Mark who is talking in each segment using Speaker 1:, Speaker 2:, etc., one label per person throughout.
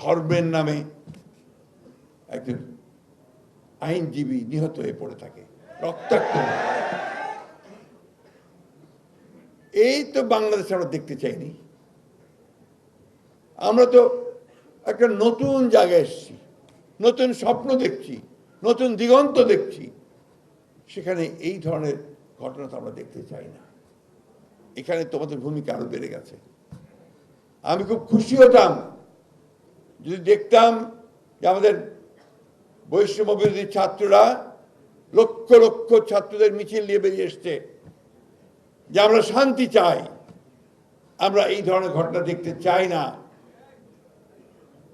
Speaker 1: ধর্মের নামে একজন আইনজীবী নিহত হয়ে পড়ে থাকে, রক্তাক্ত। এই তো বাংলাদেশ আমরা দেখতে চাইনি। আমরা তো একটা নতুন জায়গায় এসেছি, নতুন স্বপ্ন দেখছি, নতুন দিগন্ত দেখছি। সেখানে এই ধরনের ঘটনা তো আমরা দেখতে চাই না। এখানে তোমাদের ভূমিকা আরও বেড়ে গেছে। আমি খুব খুশি হতাম যদি দেখতাম যে আমাদের বৈষম্য ছাত্ররা লক্ষ লক্ষ ছাত্রদের মিছিল নিয়ে বেরিয়ে এসছে, যে আমরা শান্তি চাই, আমরা এই ধরনের ঘটনা দেখতে চাই না,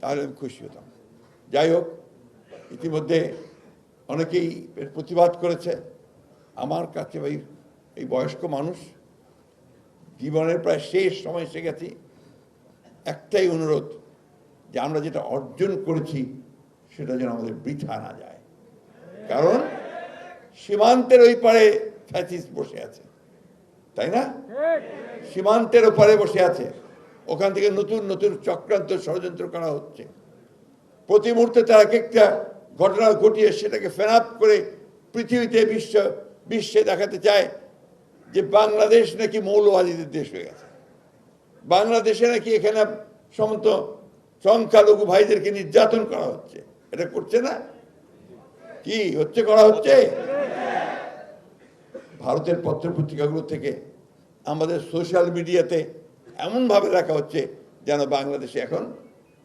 Speaker 1: তাহলে আমি খুশি হতাম। যাই হোক, ইতিমধ্যে অনেকেই এর প্রতিবাদ করেছে। আমার কাছে ভাই, এই বয়স্ক মানুষ, জীবনের প্রায় শেষ সময় এসে গেছি। একটাই অনুরোধ যে আমরা যেটা অর্জন করেছি, সেটা যেন আমাদের বৃথা না যায়। কারণ সীমান্তের ওই পারে ফ্যাসিস্ট বসে আছে। তাই না? সীমান্তের ওপারে বসে আছে। ওখান থেকে নতুন নতুন চক্রান্ত ষড়যন্ত্র করা হচ্ছে। প্রতি মুহূর্তে তারা এক একটা ঘটনা ঘটিয়ে সেটাকে ফেনাপ করে পৃথিবীতে বিশ্ব, বিশ্বে দেখাতে চায় যে বাংলাদেশ নাকি মৌলবাদীদের দেশ হয়ে গেছে। বাংলাদেশে নাকি এখানে সমস্ত সংখ্যালঘু ভাইদেরকে নির্যাতন করা হচ্ছে। এটা করছে না? কি হচ্ছে, করা হচ্ছে? ভারতের পত্রপত্রিকাগুলো থেকে আমাদের সোশ্যাল মিডিয়াতে এমনভাবে রাখা হচ্ছে যেন বাংলাদেশে এখন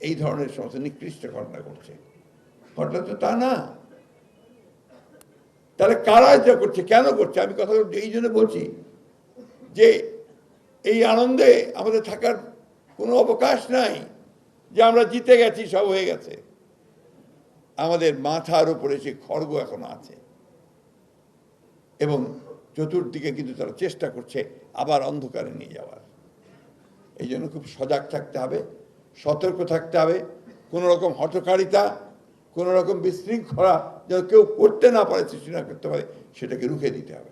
Speaker 1: এই ধরনের সমস্ত নিকৃষ্ট ঘটনা ঘটছে। ঘটনা তো তা না। তাহলে কারা এটা করছে, কেন করছে? আমি কথা এই জন্য বলছি যে এই আনন্দে আমাদের থাকার কোনো অবকাশ নাই। যে আমরা জিতে গেছি, সব হয়ে গেছে। আমাদের মাথার উপরে সে খড়গ এখনও আছে। এবং চতুর্দিকে কিন্তু তারা চেষ্টা করছে আবার অন্ধকারে নিয়ে যাওয়ার। এই জন্য খুব সজাগ থাকতে হবে, সতর্ক থাকতে হবে। কোনো রকম হটকারিতা কোনো রকম বিশৃঙ্খলা যেন কেউ করতে না পারে, সৃষ্টি না করতে পারে, সেটাকে রুখে দিতে হবে।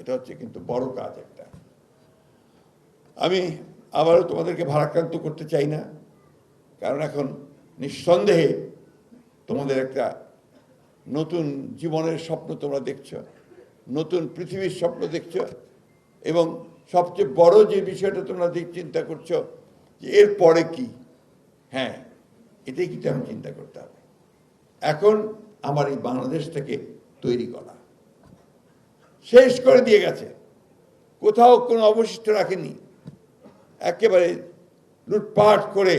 Speaker 1: এটা হচ্ছে কিন্তু বড় কাজ একটা। আমি আবারও তোমাদেরকে ভারাক্রান্ত করতে চাই না। কারণ এখন নিঃসন্দেহে তোমাদের একটা নতুন জীবনের স্বপ্ন তোমরা দেখছ, নতুন পৃথিবীর স্বপ্ন দেখছ এবং সবচেয়ে বড় যে বিষয়টা তোমরা দিক চিন্তা করছ যে এর পরে কি? হ্যাঁ এটাই কিন্তু আমি চিন্তা করতে হবে। এখন আমার এই বাংলাদেশটাকে তৈরি করা। শেষ করে দিয়ে গেছে। কোথাও কোনো অবশিষ্ট রাখেনি। একেবারে লুটপাট করে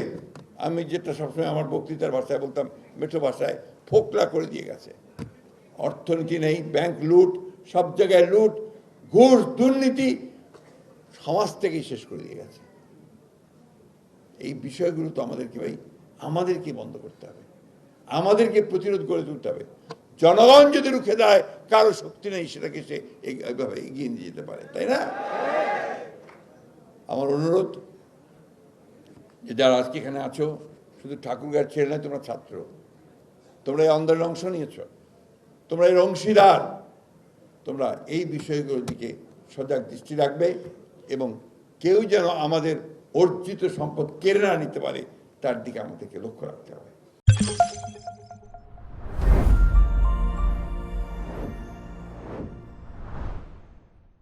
Speaker 1: আমি যেটা সবসময় আমার বক্তৃতার ভাষায় বলতাম, মেঠো ভাষায়, ফোকলা করে দিয়ে গেছে। অর্থনীতি নেই, ব্যাংক লুট, সব জায়গায় লুট, ঘুষ, দুর্নীতি, সমাজ থেকেই শেষ করে দিয়ে গেছে। এই বিষয়গুলো তো আমাদেরকে ভাই, আমাদেরকে বন্ধ করতে হবে। আমাদেরকে প্রতিরোধ করে তুলতে হবে। জনগণ যদি রুখে দেয় কারও শক্তি নেই সেটাকে সে এই- এইভাবে এগিয়ে নিয়ে যেতে পারে, তাই না আমার অনুরোধ যে যারা আজকে এখানে আছো, শুধু ঠাকুরগার ছেলে নয়, তোমরা ছাত্র। তোমরা এই আন্দোলনে অংশ নিয়েছ। তোমরা এর অংশীদার। তোমরা এই বিষয়গুলোর দিকে সজাগ দৃষ্টি রাখবে এবং কেউ যেন আমাদের অর্জিত সম্পদ কেড়ে না নিতে পারে, তার দিকে আমাদেরকে লক্ষ্য রাখতে হবে।